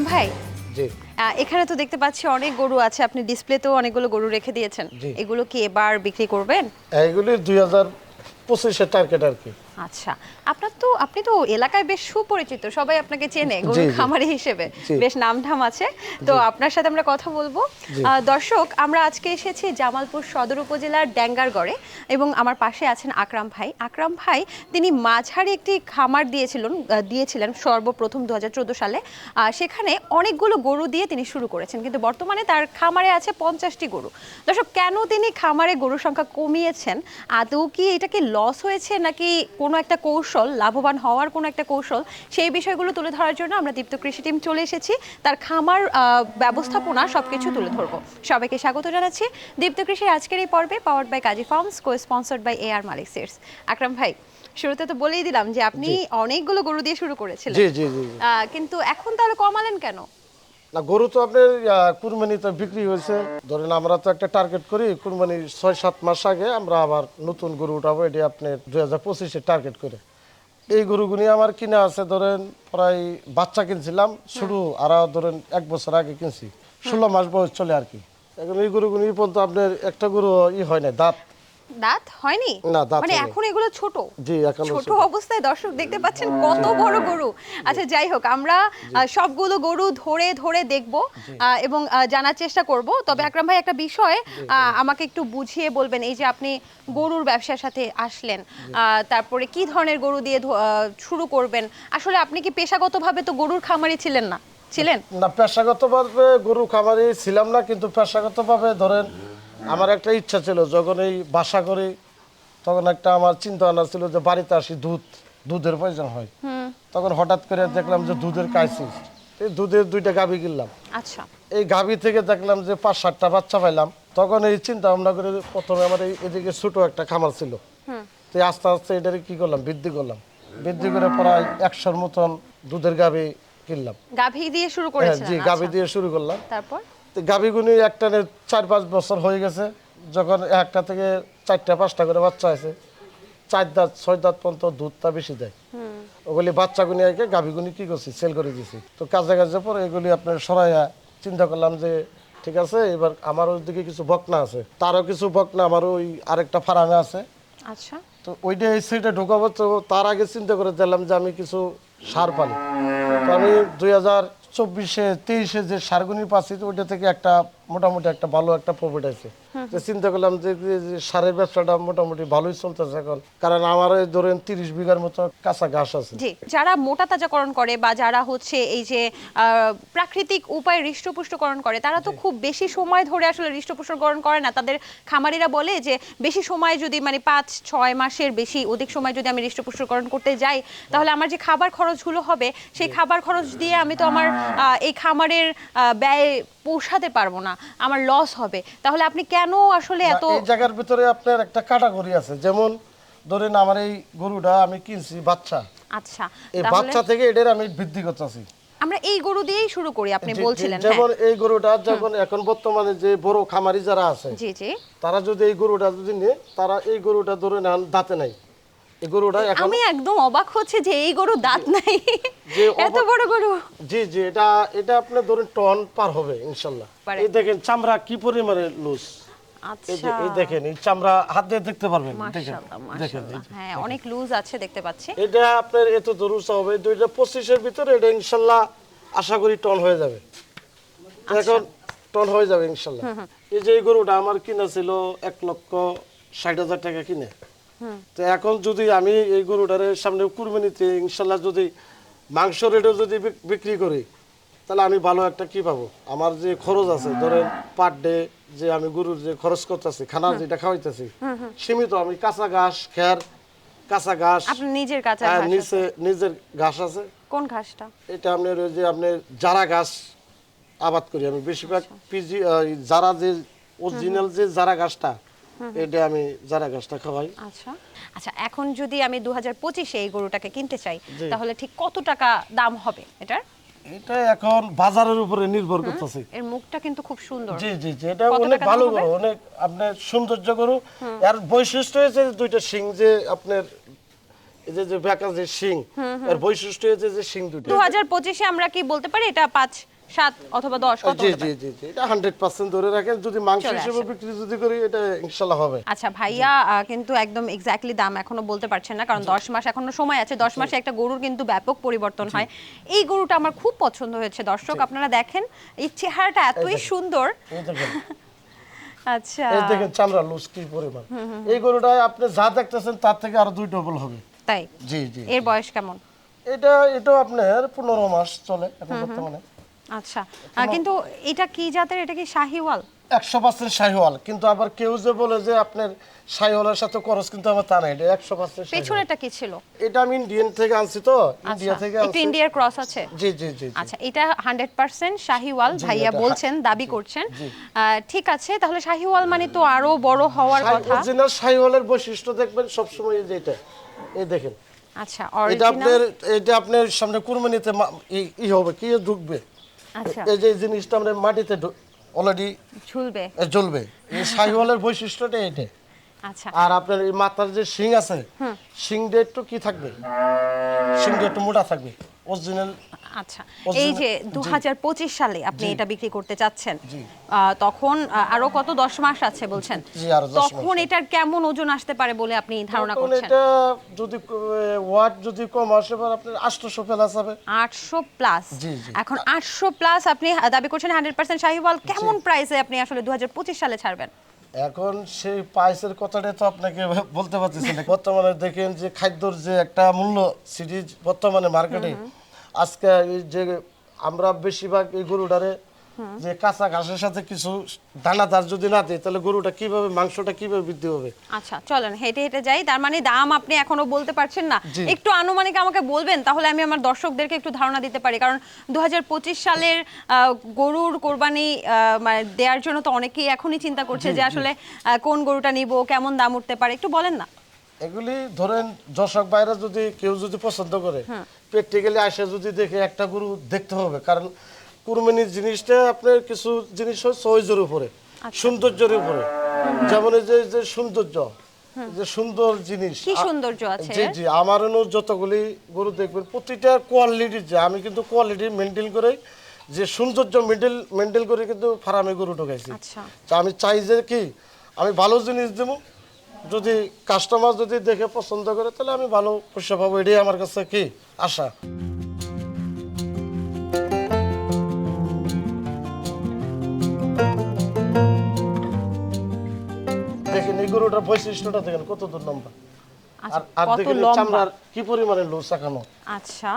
আকরাম ভাই? জি। এখানে তো দেখতে পাচ্ছি অনেক গরু আছে। আপনি ডিসপ্লেতেও অনেকগুলো গরু রেখে দিয়েছেন। এগুলো কি এবার বিক্রি করবেন? এগুলো দুই হাজার পঁচিশের টার্গেট আর কি। আচ্ছা। আপনার তো আপনি তো এলাকায় বেশ সুপরিচিত সবাই আপনাকে চেনে গরু। খামারি হিসেবে। বেশ নামধাম আছে। তো আপনার সাথে আমরা কথা বলব। দর্শক আমরা আজকে এসেছি জামালপুর সদর উপজেলার ড্যাঙ্গারগড়ে এবং আমার পাশে আছেন আকরাম ভাই। আকরাম ভাই তিনি মাঝারি একটি খামার দিয়েছিলেন দিয়েছিলেন সর্বপ্রথম দু হাজার চোদ্দ সালে। সেখানে অনেকগুলো গরু দিয়ে তিনি শুরু করেছেন কিন্তু বর্তমানে তার খামারে আছে পঞ্চাশটি গরু। দর্শক কেন তিনি খামারে গরুর সংখ্যা কমিয়েছেন? আদৌ কি এটা কি লস হয়েছে নাকি কোনো একটা কৌশল? লাভবান হওয়ার কোনো একটা কৌশল সেই বিষয়গুলো তুলে ধরার জন্য আমরা দীপ্ত কৃষি টিম চলে এসেছি। তার খামার ব্যবস্থাপনা সবকিছু তুলে ধরবো। সবাইকে স্বাগত জানাচ্ছি। দীপ্ত কৃষির আজকের এই পর্বে powered by Kazi Farms co sponsored by A R Malik Seeds Akram ভাই শুরুতে তো বলেই দিলাম যে আপনি অনেকগুলো গরু দিয়ে শুরু করেছিলেন। জি জি জি কিন্তু এখন তাহলে কমালেন কেন? না গরু তো আপনার আহ, কুরবানিতে বিক্রি হয়েছে। ধরেন আমরা তো একটা টার্গেট করি কুরবানির ছয় সাত মাস আগে আমরা আবার নতুন গরু উঠাবো এটি আপনার দুই হাজার পঁচিশে টার্গেট করে। এই গরুগুনি আমার কিনা আছে ধরেন প্রায় বাচ্চা কিনছিলাম শুরু আর ধরেন এক বছর আগে কিনছি। ষোলো মাস বয়স চলে আর কি। এখন এই গরুগুনি পর্যন্ত আপনার একটা গরু ই হয় না দাঁত দাঁত হয়নি? না, দাঁত মানে এখন এগুলো ছোট? জি এখনও ছোট। অবস্থায় দর্শক দেখতে পাচ্ছেন কত বড় গরু। আচ্ছা যাই হোক আমরা সবগুলো গরু ধরে ধরে দেখব এবং জানার চেষ্টা করব। তবে আকরাম ভাই একটা বিষয় আমাকে একটু বুঝিয়ে বলবেন এই যে আপনি গরুর ব্যবসার সাথে আসলেন আহ, তারপরে কি ধরনের গরু দিয়ে শুরু করবেন? আসলে আপনি কি পেশাগতভাবে তো গরুর খামারি ছিলেন না? ছিলেন? না পেশাগতভাবে গরু খামারি ছিলাম না কিন্তু পেশাগতভাবে ধরেন আমার একটা ইচ্ছা ছিল যখন এই বাসা করি তখন একটা আমার চিন্তা ভাবনা ছিল যে বাড়িতে আসি দুধ দুধের প্রয়োজন হয়। তখন হঠাৎ করে দেখলাম যে দুধের ক্রাইসিস এই দুধের দুইটা গাভি কিনলাম। আচ্ছা। এই গাভি থেকে দেখলাম যে পাঁচ সাতটা বাচ্চা পাইলাম। তখন এই চিন্তা ভাবনা করে প্রথমে আমার এদিকে ছোট একটা খামার ছিল। তো আস্তে আস্তে এটাকে কি করলাম? বৃদ্ধি করলাম। বৃদ্ধি করে প্রায় একশোর মতন দুধের গাভি কিনলাম। গাভী দিয়ে শুরু হ্যাঁ করেছিলেন জি আচ্ছা। গাভি দিয়ে শুরু করলাম। তারপর? গাভিগুনি একটানে চার পাঁচ বছর হয়ে গেছে যখন একটা থেকে চারটা পাঁচটা করে বাচ্চা আছে চার দাঁত ছয় দাঁত পর্যন্ত দুধটা বেশি দেয়। ওগুলি বাচ্চাগুনি আগে গাভিগুনি কি করছি সেল করে দিছি। তো কাজে কাজে পরে এগুলি আপনার সরাইয়া চিন্তা করলাম যে ঠিক আছে এবার আমার ওইদিকে কিছু বকনা আছে। তারও কিছু বকনা আমার ওই আরেকটা ফার্মে আছে। আচ্ছা। তো ওইটা এই সাইডে ঢোকাবো তো তার আগে চিন্তা করে দিলাম যে আমি কিছু সার পালি। তো আমি দুই হাজার চব্বিশে তেইশে যে সারগুনির তো ওইটা থেকে একটা মোটামুটি একটা ভালো একটা প্রফিট আছে। তো চিন্তা করলাম যে সারের ব্যবসাটা মোটামুটি ভালোই চলতেছে এখন। কারণ আমার ধরেন তিরিশ বিঘার মতো কাঁচা ঘাস আছে। যারা মোটা তাজাকরণ করে বা যারা হচ্ছে এই যে প্রাকৃতিক উপায়ে হৃষ্টপুষ্টকরণ করে তারা তো খুব বেশি সময় ধরে আসলে হৃষ্টপুষ্টকরণ করে না। তাদের খামারিরা বলে যে বেশি সময় যদি মানে পাঁচ ছয় মাসের বেশি অধিক সময় যদি আমি হৃষ্টপুষ্টকরণ করতে যাই তাহলে আমার যে খাবার খরচগুলো হবে সেই খাবার খরচ দিয়ে আমি তো আমার এই খামারের ব্যয় পোষাতে পারব না আমার লস হবে। তাহলে আপনি কেন আসলে এত এই জায়গার ভিতরে আপনার একটা কাটাগরি আছে। যেমন ধরেন আমার এই গরুটা আমি কিনছি বাচ্চা। আচ্ছা এই বাচ্চা থেকে এটার আমি বৃদ্ধি করতেছি। আমরা এই গরু দিয়েই শুরু করি আপনি বলছিলেন হ্যাঁ। যেমন এই গরুটা যখন এখন বর্তমানে যে বড় খামারি যারা আছে জি জি। তারা যদি এই গরুটা যদি নেয় তারা এই গরুটা ধরে নেন দাঁতে নাই। এই গরুটা এখন আমি একদম অবাক হচ্ছে যে এই গরু দাঁত নাই। যে এত বড় গরু। জি জি এটা এটা আপনার ধরেন টন পার হবে ইনশাল্লাহ। পারে। এই দেখেন চামড়া কি পরিমাণে লুজ এই আচ্ছা দেখেন এই চামড়া হাত দিয়ে দেখতে পারবেন দেখেন। মাশাআল্লাহ দেখেন মাশাআল্লাহ হ্যাঁ অনেক লুজ আছে দেখতে পাচ্ছি। এটা আপনার এত দরুস হবে দুইটা পঁচিশের ভিতরে এটা ইনশাল্লাহ আশা করি টন হয়ে যাবে। আচ্ছা। এখন টন হয়ে যাবে ইনশাল্লাহ। এই যে এই গরুটা আমার কিনা ছিল এক লক্ষ ষাট হাজার টাকা কিনে। তো এখন যদি আমি এই গরুটার সামনে কুরবানিতে ইনশাল্লাহ যদি মাংস রেটও যদি বিক্রি করি তাহলে আমি ভালো একটা কি পাবো? আমার যে খরচ আছে ধরেন পার ডে যে আমি গরুর যে খরচ করতেছি খানা যেটা খাওয়াইতেছি সীমিত আমি কাঁচা ঘাস খের কাঁচা ঘাস নিজের কাছে হ্যাঁ, ঘাস নিচে নিজের ঘাস আছে। কোন ঘাসটা? এটা আপনার ওই যে আপনার জারা ঘাস আবাদ করি আমি। বেশিরভাগ আচ্ছা। পিজি জারা যে অরিজিনাল যে জারা ঘাসটা এটা আমি জারা ঘাসটা খাওয়াই। আচ্ছা। আচ্ছা এখন যদি আমি দু হাজার পঁচিশে এই গরুটাকে কিনতে চাই তাহলে ঠিক কত টাকা দাম হবে এটার? এটা এখন বাজারের উপরে নির্ভর করতেছে। এর মুখটা কিন্তু খুব সুন্দর। জি জি জি এটা অনেক ভালো গরু অনেক আপনার সৌন্দর্য গরু। এর বৈশিষ্ট্য হয়েছে দুইটা শিং যে আপনার এই যে যে বেকা যে শিং এর বৈশিষ্ট্য হয়েছে যে শিং দুটো দু হাজার পঁচিশে আমরা কি বলতে পারি এটা পাঁচ সাত অথবা দশ জি জি জি জি এটা হান্ড্রেড পার্সেন্ট ধরে রাখেন। যদি মাংস হিসেবে বিক্রি যদি করি এটা ইনশাল্লাহ হবে। আচ্ছা ভাইয়া কিন্তু একদম এক্স্যাক্টলি দাম এখনও বলতে পারছেন না কারণ দশ মাস এখনও সময় আছে। দশ মাসে একটা গরুর কিন্তু ব্যাপক পরিবর্তন হয়। এই গরুটা আমার খুব পছন্দ হয়েছে। দর্শক আপনারা দেখেন এই চেহারাটা এতই সুন্দর। আচ্ছা। এই দেখেন চামড়া লুজ কি পরিমাণ। এই গরুটা আপনি যা দেখতেছেন তার থেকে আরও দুই ডবল হবে। তাই? জি জি এর বয়স কেমন? এটা এটাও আপনার পনেরো মাস চলে এখন বর্তমানে। আচ্ছা। কিন্তু এটা কি জাতের? এটা কি শাহিওয়াল? একশো পার্সেন্ট শাহিওয়াল। কিন্তু আবার কেউ যে বলে যে আপনার শাহিওয়ালের সাথে খরচ কিন্তু আমার তা না এটা একশো পার্সেন্ট পেছনেরটা কি ছিল? এটা আমি ইন্ডিয়ান থেকে আনছি তো। ইন্ডিয়া আচ্ছা থেকে একটু আনছি। ইন্ডিয়ার ক্রস আছে? জি জি জি। আচ্ছা এটা হান্ড্রেড পার্সেন্ট শাহিওয়াল। ভাইয়া বলছেন দাবি করছেন। ঠিক আছে তাহলে শাহিওয়াল মানে তো আরও বড় হওয়ার কথা। অরিজিনাল শাহিওয়ালের বৈশিষ্ট্য দেখবেন সবসময় এই যে এটা। এই দেখেন। আচ্ছা এটা আপনার এটা আপনার সামনে কুরবানিতে ই- হবে কি ঢুকবে? এই যে জিনিসটা আমরা মাটিতে অলরেডি ঝুলবে। জ্বলবে এই শাহিওয়ালের বৈশিষ্ট্যটা এটা। আচ্ছা। আর আপনার এই মাথার যে শিং আছে শিং দিয়ে একটু কি থাকবে? শিং দিয়ে একটু মোটা থাকবে। অরিজিনাল আচ্ছা এই যে দু সালে আপনি এটা বিক্রি করতে চাচ্ছেন তখন আরও কত দশ মাস আছে বলছেন? তখন এটার কেমন ওজন আসতে পারে বলে আপনি ধারণা করছেন? এটা যদি ওয়াট যদি কম আসে আপনার প্লাস হবে। আটশো প্লাস জি, জি। এখন আটশো প্লাস আপনি দাবি করছেন হান্ড্রেড পার্সেন্ট শাহিওয়াল কেমন প্রাইসে আপনি আসলে দুহাজার পঁচিশ সালে ছাড়বেন? এখন সেই প্রাইসের কথাটা তো আপনাকে বলতে পারতেছি না। বর্তমানে দেখেন যে খাদ্যর যে একটা মূল্য সিরিজ বর্তমানে মার্কেটে আজকে যে আমরা বেশিরভাগ এই গরুটারে যে কাঁচা ঘাসের সাথে কিছু দানাদার যদি না দিই তাহলে গরুটা কীভাবে মাংসটা কীভাবে বৃদ্ধি হবে? আচ্ছা চলেন হেঁটে হেঁটে যাই। তার মানে দাম আপনি এখনও বলতে পারছেন না। একটু আনুমানিক আমাকে বলবেন তাহলে আমি আমার দর্শকদেরকে একটু ধারণা দিতে পারি। কারণ দু হাজার পঁচিশ সালের গরুর কোরবানি মানে দেওয়ার জন্য তো অনেকেই এখনই চিন্তা করছে যে আসলে কোন গরুটা নিব কেমন দাম উঠতে পারে। একটু বলেন না। এগুলি ধরেন দর্শক বাইরে যদি কেউ যদি পছন্দ করে প্র্যাকটিক্যালি আসে যদি দেখে একটা গরু দেখতে হবে কারণ কুরবানির জিনিসটা আপনার কিছু জিনিস হয় চয়েজের উপরে সৌন্দর্যের উপরে। যেমন এই যে যে সৌন্দর্য যে সুন্দর জিনিস কি সৌন্দর্য আছে? জি জি আমার যতগুলি গরু দেখবেন প্রতিটা কোয়ালিটির যে আমি কিন্তু কোয়ালিটি মেনটেন করে যে সৌন্দর্য মেন্টেল মেনটেন করে কিন্তু ফার্মে গরু ঢুকাইছি। আচ্ছা। তা আমি চাই যে কি আমি ভালো জিনিস দেবো যদি কাস্টমার যদি দেখে পছন্দ করে তাহলে আমি ভালো পয়সা পাবো এটাই আমার কাছে কি আশা। দেখেন এই গরুটার বৈশিষ্ট্যটা দেখেন কত দূর লম্বা। আচ্ছা আর আর কত দেখেন চামড়ার কি পরিমাণে লোস এখনও আচ্ছা।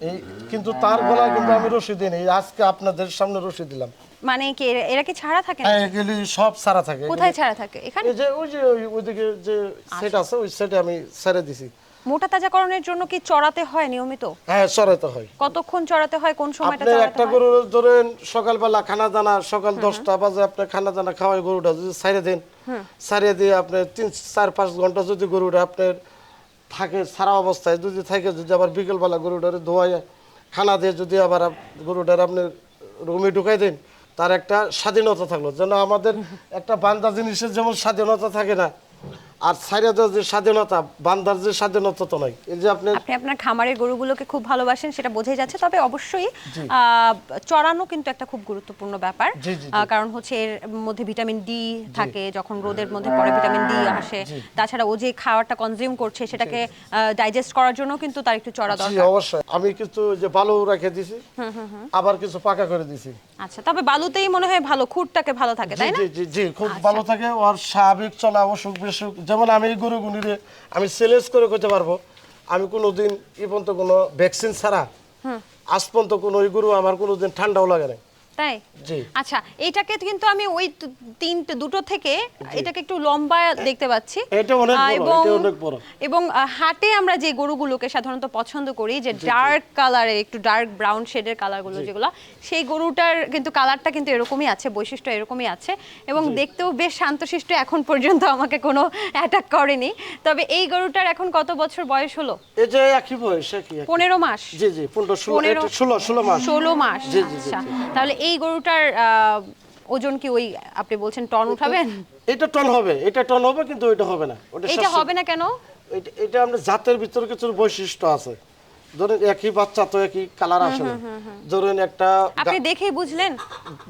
এই কিন্তু তার গলা কিন্তু আমি রশি দিই এই আজকে আপনাদের সামনে রশি দিলাম। মানে কি এরা- কি ছাড়া থাকে না? হ্যাঁ এগুলি সব সারা থাকে। কোথায় ছাড়া থাকে? এখানে? যে ওই যে ওইদিকে যে সেট আছে ওই সেটে আমি ছেড়ে দিছি। মোটা তাজাকরণের জন্য কি চড়াতে হয় নিয়মিত? হ্যাঁ সরাইতে হয়। কতক্ষণ চড়াতে হয়? কোন সময়টা চড়াতে একটা গরু ধরেন সকালবেলা খানা দানা সকাল দশটা বাজে আপনি খানা দানা খাওয়াই গরুটা যদি ছাড়িয়ে দেন ছাড়িয়ে দিয়ে আপনি তিন চার পাঁচ ঘণ্টা যদি গরুটা আপনার থাকে, সারা অবস্থায় যদি থাকে, যদি আবার বিকেলবেলা গরুটারে ধোয়াই খানা দিয়ে যদি আবার গরুটার আপনি রুমে ঢুকাই দেন, তার একটা স্বাধীনতা থাকল। যেন আমাদের একটা বান্দা জিনিসের যেমন স্বাধীনতা থাকে না আর দেওয়ার যে স্বাধীনতা বান্দার যে স্বাধীনতা তো নাই। এই যে আপনি আপনি আপনার খামারের গরুগুলোকে খুব ভালোবাসেন সেটা বোঝাই যাচ্ছে। তবে অবশ্যই চড়ানো কিন্তু একটা খুব গুরুত্বপূর্ণ ব্যাপার। কারণ হচ্ছে এর মধ্যে ভিটামিন ডি থাকে যখন রোদের মধ্যে পরে ভিটামিন ডি আসে। তাছাড়া ও যে খাবারটা কনজিউম করছে সেটাকে ডাইজেস্ট করার জন্য কিন্তু তার একটু চড়া জি দরকার। অবশ্যই। আমি কিছু যে ভালো রেখে দিছি আবার কিছু পাকা করে দিছি। আচ্ছা তবে বালুতেই মনে হয় ভালো খুঁটটাকে ভালো থাকে তাই না? জি জি জি খুব ভালো থাকে ওর স্বাভাবিক চলা অসুখ বিসুখ যেমন আমি এই গরুগুলিরে আমি সেলেস করে করতে পারব আমি কোনোদিন এ পর্যন্ত কোনো ভ্যাকসিন ছাড়া আজ পর্যন্ত কোনো ওই গরু আমার কোনোদিন ঠান্ডাও লাগে না তাই? জি। আচ্ছা এটাকে কিন্তু আমি ওই তু- তিনটে দুটো থেকে এটাকে একটু লম্বা দেখতে পাচ্ছি। এটা অনেক বড়, এটা অনেক বড়। এবং হাটে আমরা যে গরুগুলোকে সাধারণত পছন্দ করি যে ডার্ক কালারে একটু ডার্ক ব্রাউন শেডের কালারগুলো যেগুলো সেই গরুটার কিন্তু কালারটা কিন্তু এরকমই আছে বৈশিষ্ট্য এরকমই আছে এবং দেখতেও বেশ শান্তশিষ্ট এখন পর্যন্ত আমাকে কোনো অ্যাটাক করেনি। তবে এই গরুটার এখন কত বছর বয়স হলো? এই যে একই বয়স একই একই। পনেরো মাস। জি জি পনেরো ষোলো পনেরো- এটা ষোলো ষোলো মাস। ষোলো মাস আচ্ছা। তাহলে এই গরুটার আহ, ওজন কি ওই আপনি বলছেন টন উঠাবেন? এটা টন হবে এটা টন হবে কিন্তু এটা হবে না। ওটা এটা হবে না কেন? এটা- আমরা জাতের ভিতরে কিছু বৈশিষ্ট্য আছে। ধরেন একই বাচ্চা তো একই কালার আসে না ধরেন একটা আপনি দেখেই বুঝলেন?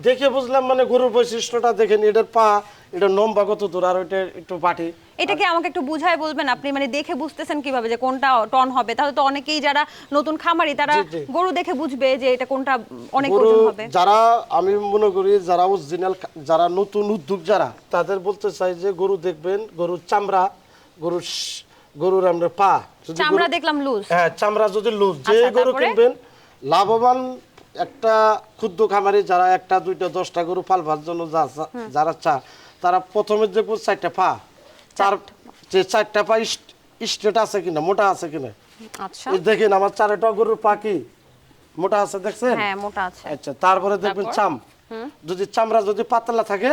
দেখে বুঝলাম মানে গরুর বৈশিষ্ট্যটা দেখেন এটার পা এটা লম্বা কত দূর আর ওইটা একটু বাটি। এটা কি আমাকে একটু বুঝায় বলবেন? আপনি মানে দেখে বুঝতেছেন কীভাবে যে কোনটা টন হবে? তাহলে তো অনেকেই যারা নতুন খামারি তারা। গরু দেখে বুঝবে যে এটা কোনটা অনেক ওজন হবে। যারা আমি মনে করি যারা অরিজিনাল যারা নতুন উদ্যোগ যারা তাদের বলতে চাই যে গরু দেখবেন গরুর চামড়া গরুর গরুর আমরা পা যদি চামড়া দেখলাম লুজ হ্যাঁ চামড়া যদি লুজ যে আচ্ছা, গরু কিনবেন লাভবান একটা ক্ষুদ্র খামারি যারা একটা দুইটা দশটা গরু পালবার জন্য যারা চা তারা প্রথমে দেখব চারটা পা। চার যে চারটা পা স্ট্রেট আছে কিনা মোটা আছে কিনা? আচ্ছা। দেখেন আমার চারটা গরুর পা কি? মোটা আছে দেখছেন? হ্যাঁ মোটা আছে। আচ্ছা তারপরে দেখবেন চাম। যদি চামড়া যদি পাতলা থাকে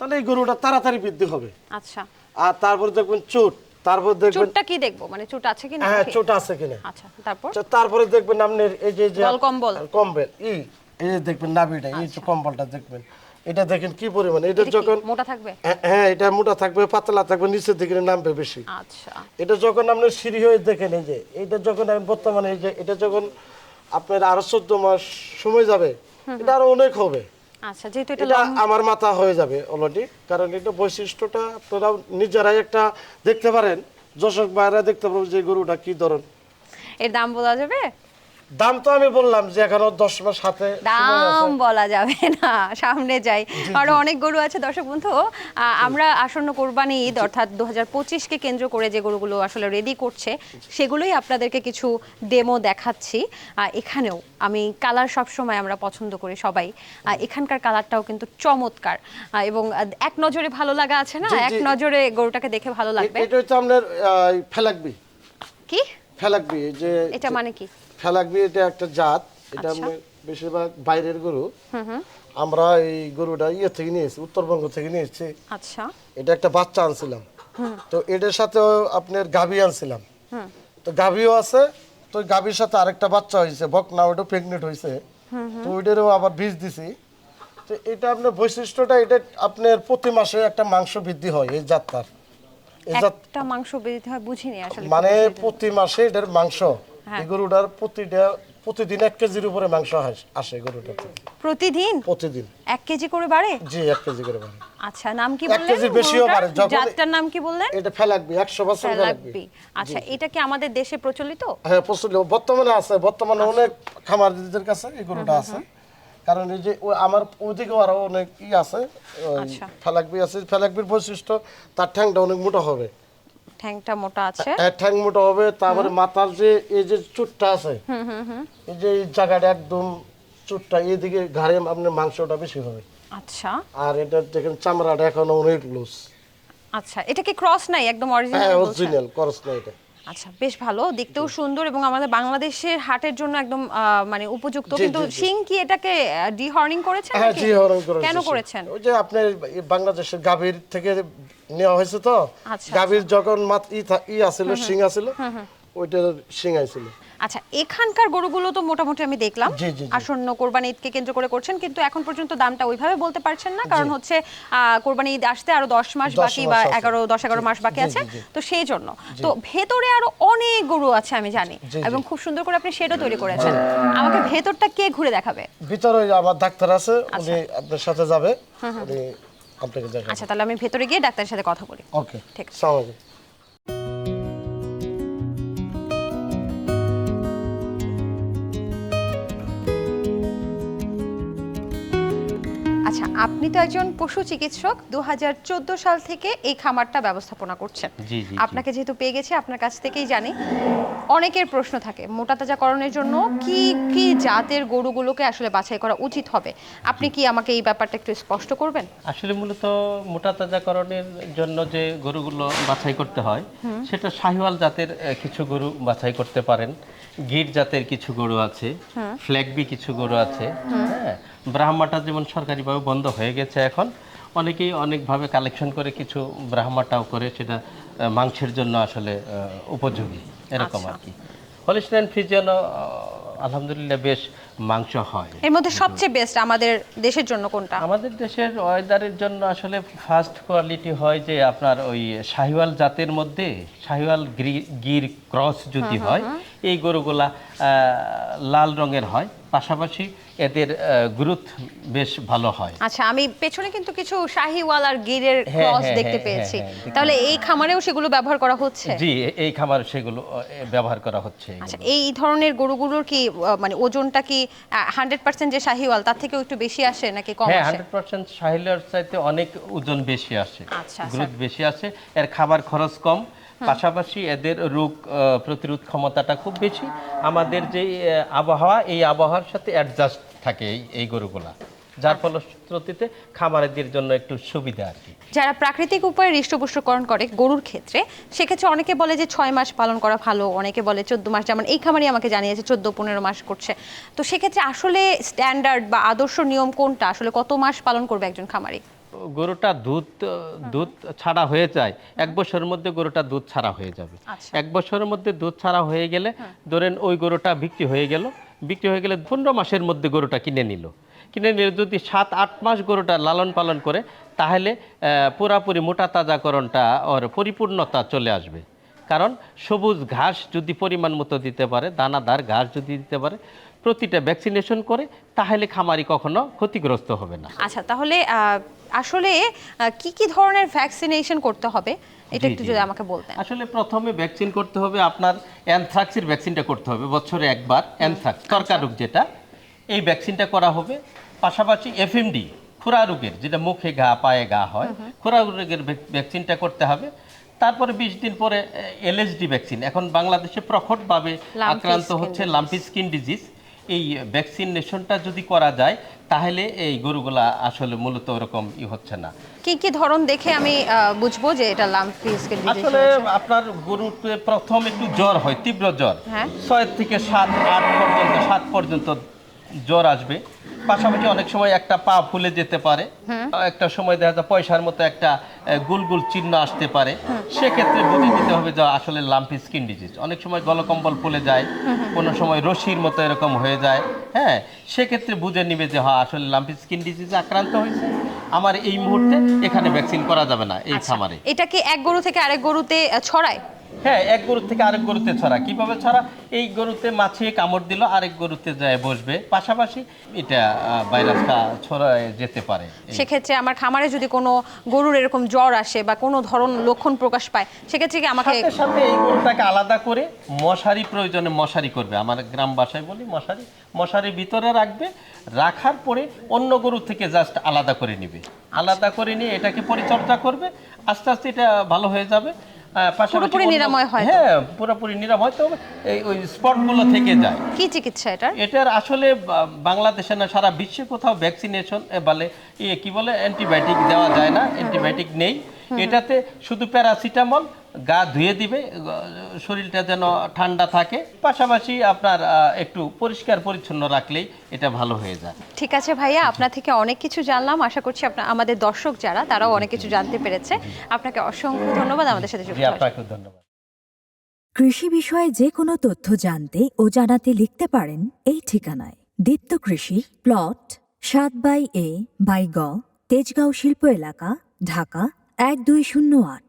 তাহলে এই গরুটা তাড়াতাড়ি বৃদ্ধি হবে। আচ্ছা। আর তারপরে দেখবেন চোট। তারপর দেখবেন চুটটা কি দেখব? মানে চুট আছে কি না হ্যাঁ চোট আছে কিনা আচ্ছা তারপর? আচ্ছা, তারপরে দেখবেন আপনার এই যে যে কম্বল। কম্বল। ই এই যে দেখবেন নাভিটা এই যে কম্বলটা দেখবেন। এটা দেখেন কি পরিমাণ? এটা যখন মোটা থাকবে? হ্যাঁ, হ্যাঁ এটা মোটা থাকবে পাতলা থাকবে নিচের দিকে নামবে বেশি। আচ্ছা। এটা যখন আপনার সিঁড়ি হয়ে দেখেন এই যে এটা যখন আমি বর্তমানে এই যে এটা যখন আপনার আরও চোদ্দ মাস সময় যাবে এটা আরও অনেক হবে। আচ্ছা যেহেতু এটা আমার মাথা হয়ে যাবে অলরেডি কারণ এটা বৈশিষ্ট্যটা আপনারা নিজেরাই একটা দেখতে পারেন। দর্শক বাইরে দেখতে পাবেন যে গরুটা কি ধরন এর দাম বলা যাবে? দাম তো আমি বললাম যে এখনও দশ মাস হাতে দাম বলা যাবে না সামনে যাই। আরও অনেক গরু আছে দর্শক বন্ধু আমরা আসন্ন কোরবানি ঈদ অর্থাৎ দু পঁচিশকে কেন্দ্র করে যে গরুগুলো আসলে রেডি করছে সেগুলোই আপনাদেরকে কিছু ডেমো দেখাচ্ছি। এখানেও আমি কালার সবসময় আমরা পছন্দ করি সবাই। এখানকার কালারটাও কিন্তু চমৎকার। এবং এক নজরে ভালো লাগা আছে না? এক নজরে গরুটাকে দেখে ভালো লাগবে। এটা হচ্ছে আপনার ফেলাকবি। কি? ফেলাকবি এই যে এটা মানে কি? ফেলাকবি এটা একটা জাত। এটা আচ্ছা। বেশিরভাগ বাইরের গরু। আমরা এই গরুটা ইয়ে থেকে নিয়েছি উত্তরবঙ্গ থেকে নিয়েছি আচ্ছা। এটা একটা বাচ্চা আনছিলাম। তো এটার সাথে আপনার গাভী আনছিলাম। তো গাভীও আছে তো গাভীর সাথে আরেকটা বাচ্চা হয়েছে বকনা ওটা প্রেগনেন্ট হয়েছে। তো ওইটারও আবার বীজ দিছি। তো এটা আপনার বৈশিষ্ট্যটা এটা আপনার প্রতি মাসে একটা মাংস বৃদ্ধি হয় এই জাতটার। একটা মাংস বেরিতে হয় বুঝিনি আসলে মানে প্রতি মাসে এটার মাংস। এই গরুটার প্রতিটা প্রতিদিন এক কেজির উপরে মাংস আসে গরুটাতে প্রতিদিন? প্রতিদিন। এক কেজি করে বাড়ে? জি এক কেজি করে বাড়ে। আচ্ছা নাম কি বললেন কেজির বেশিও বাড়ে, জাতটার নাম কি বললেন? এটা ফেলাকবি একশো বছর ফেলাকবি। ফেলাকবি। আচ্ছা এটা কি আমাদের দেশে প্রচলিত? হ্যাঁ প্রচলিত। বর্তমানে আছে। বর্তমানে অনেক খামারদের কাছে এই গরুটা আছে। কারণ এই যে আমার ওইদিকেও আরও অনেক ই আছে আচ্ছা। ফেলাকবি আছে। ফেলাকবির বৈশিষ্ট্য তার ঠ্যাংটা অনেক মোটা হবে। ঠ্যাংটা মোটা আছে। হ্যাঁ, ঠ্যাং মোটা হবে তারপরে মাথার যে এই যে চুটটা আছে এই যে এই জায়গাটা একদম চুটটা এইদিকে ঘাড়ে আপনার মাংসটা বেশি হবে। আচ্ছা। আর এটা দেখেন চামড়াটা এখন অনেক লুজ আচ্ছা এটা কি ক্রস নাই? একদম অরিজিনাল হ্যাঁ অরিজিনাল করস না এটা। আচ্ছা বেশ ভালো দেখতেও সুন্দর এবং আমাদের বাংলাদেশের হাটের জন্য একদম মানে উপযুক্ত। কিন্তু। সিং কি এটাকে ডিহর্নিং করেছেন হ্যাঁ নাকি? জি হরণ করেছে কেন করেছেন? ওই যে আপনার বাংলাদেশের গাভীর থেকে নেওয়া হয়েছে তো? আচ্ছা, গাভীর যখন মাত ই আছিল সিং আছিল ওইটার সিং আইছিল আচ্ছা এখানকার গরুগুলো তো মোটামুটি আমি দেখলাম। আসন্ন কোরবানি ঈদকে কেন্দ্র করে করছেন কিন্তু এখন পর্যন্ত দামটা ওইভাবে বলতে পারছেন না কারণ হচ্ছে কোরবানি ঈদ আসতে আরও দশ মাস বাকি বা এগারো দশ এগারো মাস বাকি আছে। তো সেই জন্য। তো ভেতরে আরও অনেক গরু আছে আমি জানি। এবং খুব সুন্দর করে আপনি সেটাও তৈরি করেছেন। আমাকে ভেতরটা কে ঘুরে দেখাবে? ভিতরে আমার ডাক্তার আছে উনি আপনার সাথে যাবে। উনি আপনাকে দেখাবে। আচ্ছা তাহলে আমি ভেতরে গিয়ে ডাক্তারের সাথে কথা বলি। ওকে ঠিক আছে। আচ্ছা আপনি তো একজন পশু চিকিৎসক দুহাজার চোদ্দ সাল থেকে এই খামারটা ব্যবস্থাপনা করছেন। আপনাকে যেহেতু পেয়ে গেছি আপনার কাছ থেকেই জানি। অনেকের প্রশ্ন থাকে মোটা তাজাকরণের জন্য কি কি জাতের গরুগুলোকে আসলে বাছাই করা উচিত হবে? আপনি কি আমাকে এই ব্যাপারটা একটু স্পষ্ট করবেন? আসলে মূলত মোটা তাজাকরণের জন্য যে গরুগুলো বাছাই করতে হয় সেটা শাহিওয়াল জাতের কিছু গরু বাছাই করতে পারেন। গির জাতের কিছু গরু আছে ফ্ল্যাগবি কিছু গরু আছে হ্যাঁ? ব্রাহ্মাটা যেমন সরকারিভাবে বন্ধ হয়ে গেছে এখন অনেকেই অনেকভাবে কালেকশন করে কিছু ব্রাহ্মাটাও করে সেটা মাংসের জন্য আসলে উপযোগী এরকম আর কি। হলিস্টাইন ফ্রিজিয়ানও আলহামদুলিল্লাহ বেশ মাংস হয়। এর মধ্যে সবচেয়ে বেস্ট আমাদের দেশের জন্য কোনটা? আমাদের দেশের ওয়েদারের জন্য আসলে ফার্স্ট কোয়ালিটি হয় যে আপনার ওই শাহিওয়াল জাতের মধ্যে শাহিওয়াল গির- গির ক্রস যদি হয় এই গরুগুলা লাল রঙের হয়। পাশাপাশি এদের গ্রোথ বেশ ভালো হয়। আচ্ছা আমি পেছনে কিন্তু কিছু শাহিওয়াল আর গিরের হ্যাঁ, ক্রস হ্যাঁ, দেখতে হ্যাঁ, পেয়েছি। হ্যাঁ, হ্যাঁ, তাহলে এই খামারেও সেগুলো ব্যবহার করা হচ্ছে? জি এই খাবার সেগুলো ব্যবহার করা হচ্ছে আচ্ছা এই ধরনের গরুগুলোর কি মানে ওজনটা কি হান্ড্রেড পার্সেন্ট যে শাহিওয়াল তার থেকেও একটু বেশি আসে নাকি কম হ্যাঁ আসে? হান্ড্রেড পার্সেন্ট সাহিলের চাইতে অনেক ওজন বেশি আসে। আচ্ছা, গ্রোথ বেশি আসে এর খাবার খরচ কম। পাশাপাশি এদের রোগ প্রতিরোধ ক্ষমতাটা খুব বেশি। আমাদের যে আবহাওয়া এই আবহাওয়ার সাথে অ্যাডজাস্ট থাকে এই এই গরুগুলা। যার ফলশ্রুতিতে খামারেদের জন্য একটু সুবিধা আর কি। যারা প্রাকৃতিক উপায়ে হৃষ্টপুষ্টকরণ করে গরুর ক্ষেত্রে সেক্ষেত্রে অনেকে বলে যে ছয় মাস পালন করা ভালো অনেকে বলে চোদ্দ মাস। যেমন এই খামারই আমাকে জানিয়েছে চোদ্দ পনেরো মাস করছে। তো সেক্ষেত্রে আসলে স্ট্যান্ডার্ড বা আদর্শ নিয়ম কোনটা? আসলে কত মাস পালন করবে একজন খামারি? গরুটা দুধ দুধ ছাড়া হয়ে যায়। এক বছরের মধ্যে গরুটা দুধ ছাড়া হয়ে যাবে। আচ্ছা। এক বছরের মধ্যে দুধ ছাড়া হয়ে গেলে ধরেন ওই গরুটা বিক্রি হয়ে গেল বিক্রি হয়ে গেলে পনেরো মাসের মধ্যে গরুটা কিনে নিল। কিনে নিলে যদি সাত, আট মাস গরুটা লালন পালন করে, তাহলে পুরাপুরি মোটা তাজাকরণটা ওর পরিপূর্ণতা চলে আসবে। কারণ সবুজ ঘাস যদি পরিমাণ মতো দিতে পারে, দানাদার ঘাস যদি দিতে পারে, প্রতিটা ভ্যাকসিনেশন করে, তাহলে খামারি কখনো ক্ষতিগ্রস্ত হবে না। আচ্ছা তাহলে আসলে কি কি ধরনের ভ্যাকসিনেশন করতে হবে? এটা একটু যদি আমাকে বলতেন। আসলে প্রথমে ভ্যাকসিন করতে হবে আপনার অ্যানথ্রাক্সের ভ্যাকসিনটা করতে হবে বছরে একবার অ্যানথ্রাক্স যেটা। এই ভ্যাকসিনটা করা হবে পাশাপাশি এফএমডি খুরা রোগের যেটা মুখে ঘা পায়ে ঘা হয় খুরা রোগের ভ্যাকসিনটা করতে হবে। তারপরে বিশ দিন পরে এলএসডি ভ্যাকসিন এখন বাংলাদেশে প্রকটভাবে Lumpy আক্রান্ত হচ্ছে লাম্পি স্কিন ডিজিজ এই ভ্যাকসিনেশনটা যদি করা যায় তাহলে এই গরুগুলা আসলে মূলত ওরকম ই হচ্ছে না। কি কি ধরন দেখে আমি বুঝব যে এটা লাম্পি স্কিন আসলে আপনার গরুতে প্রথম একটু জ্বর হয় তীব্র জ্বর। হ্যাঁ। ছয় থেকে সাত আট পর্যন্ত সাত পর্যন্ত জ্বর আসবে। পাশাপাশি অনেক সময় একটা পা ফুলে যেতে পারে। একটা সময় দেখা যায় পয়সার মতো একটা গুল গুল চিহ্ন আসতে পারে। সেক্ষেত্রে বুঝে নিতে হবে যে আসলে লাম্পি স্কিন ডিজিজ। অনেক সময় গলকম্বল ফুলে যায় কোনো সময় রশির মতো এরকম হয়ে যায়। হ্যাঁ সেক্ষেত্রে বুঝে নিবে যে হ্যাঁ আসলে লাম্পি স্কিন ডিজিজে আক্রান্ত হয়েছে। আমার এই মুহূর্তে এখানে ভ্যাকসিন করা যাবে না এই খামারে। এটা কি এক গরু থেকে আরেক গরুতে ছড়ায়? হ্যাঁ এক গরু থেকে আরেক গরুতে ছড়া। কীভাবে ছড়া? এই গরুতে মাছিয়ে কামড় দিল আরেক গরুতে যায় বসবে। পাশাপাশি এটা ভাইরাসটা ছড়ায় যেতে পারে। সেক্ষেত্রে আমার খামারে যদি কোনো গরুর এরকম জ্বর আসে বা কোনো ধরন লক্ষণ প্রকাশ পায় সেক্ষেত্রে কি আমাকে সাথে এই গরুটাকে আলাদা করে মশারি প্রয়োজনে মশারি করবে। আমার গ্রাম বাসায় বলি মশারি মশারি ভিতরে রাখবে রাখার পরে অন্য গরু থেকে জাস্ট আলাদা করে নিবে। আলাদা করে নিয়ে এটাকে পরিচর্যা করবে আস্তে আস্তে এটা ভালো হয়ে যাবে। পুরোপুরি নিরাময় হয় হ্যাঁ পুরোপুরি নিরাময়। তো এই ওই স্পটগুলো থেকে যায়। কি চিকিৎসা এটা এটার আসলে বাংলাদেশে না সারা বিশ্বে কোথাও ভ্যাকসিনেশন বলে ইয়ে কি বলে অ্যান্টিবায়োটিক দেওয়া যায় না অ্যান্টিবায়োটিক নেই। এটাতে শুধু প্যারাসিটামল গা ধুয়ে দিবে শরীরটা যেন ঠান্ডা থাকে। পাশাপাশি আপনার একটু পরিষ্কার পরিচ্ছন্ন রাখলেই এটা ভালো হয়ে যায়। ঠিক আছে ভাইয়া আপনার থেকে অনেক কিছু জানলাম। আশা করছি আপনার আমাদের দর্শক যারা তারাও অনেক কিছু জানতে পেরেছে। আপনাকে অসংখ্য ধন্যবাদ আমাদের সাথে যুক্ত আপনাকে ধন্যবাদ। কৃষি বিষয়ে যে কোনো তথ্য জানতে ও জানাতে লিখতে পারেন এই ঠিকানায়। দীপ্ত কৃষি প্লট সাত বাই এ বাই গ তেজগাঁও শিল্প এলাকা ঢাকা এক দুই শূন্য আট।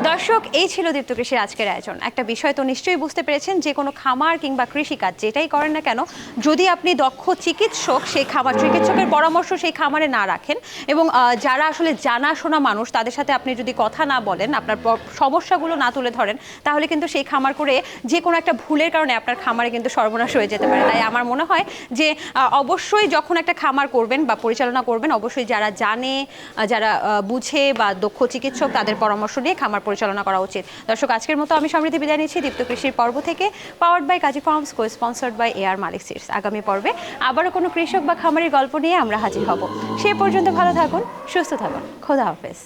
দর্শক, এই ছিল দীপ্ত কৃষির আজকের আয়োজন। একটা বিষয় তো নিশ্চয়ই বুঝতে পেরেছেন যে, কোনো খামার কিংবা কৃষিকাজ যেটাই করেন না কেন, যদি আপনি দক্ষ চিকিৎসক, সেই খামার, চিকিৎসকের পরামর্শ সেই খামারে না রাখেন এবং যারা আসলে জানাশোনা মানুষ, তাদের সাথে আপনি যদি কথা না বলেন, আপনার সমস্যাগুলো না তুলে ধরেন, তাহলে কিন্তু সেই খামার করে যে কোনো একটা ভুলের কারণে আপনার খামারে কিন্তু সর্বনাশ হয়ে যেতে পারে। তাই আমার মনে হয় যে অবশ্যই যখন একটা খামার করবেন বা পরিচালনা করবেন, অবশ্যই যারা জানে যারা বুঝে বা দক্ষ চিকিৎসক, তাদের পরামর্শ নিয়ে খামার পরিচালনা করা উচিত। দর্শক, আজকের মতো আমি সমৃদ্ধি বিদায় নিচ্ছি। দীপ্ত কৃষির পর্ব থেকে powered by Kazi Farms co sponsored by AR Malik Seeds আগামী পর্বে আবারও কোনো কৃষক বা খামারের গল্প নিয়ে আমরা হাজির হব। সে পর্যন্ত ভালো থাকুন, সুস্থ থাকুন। খোদা হাফেজ।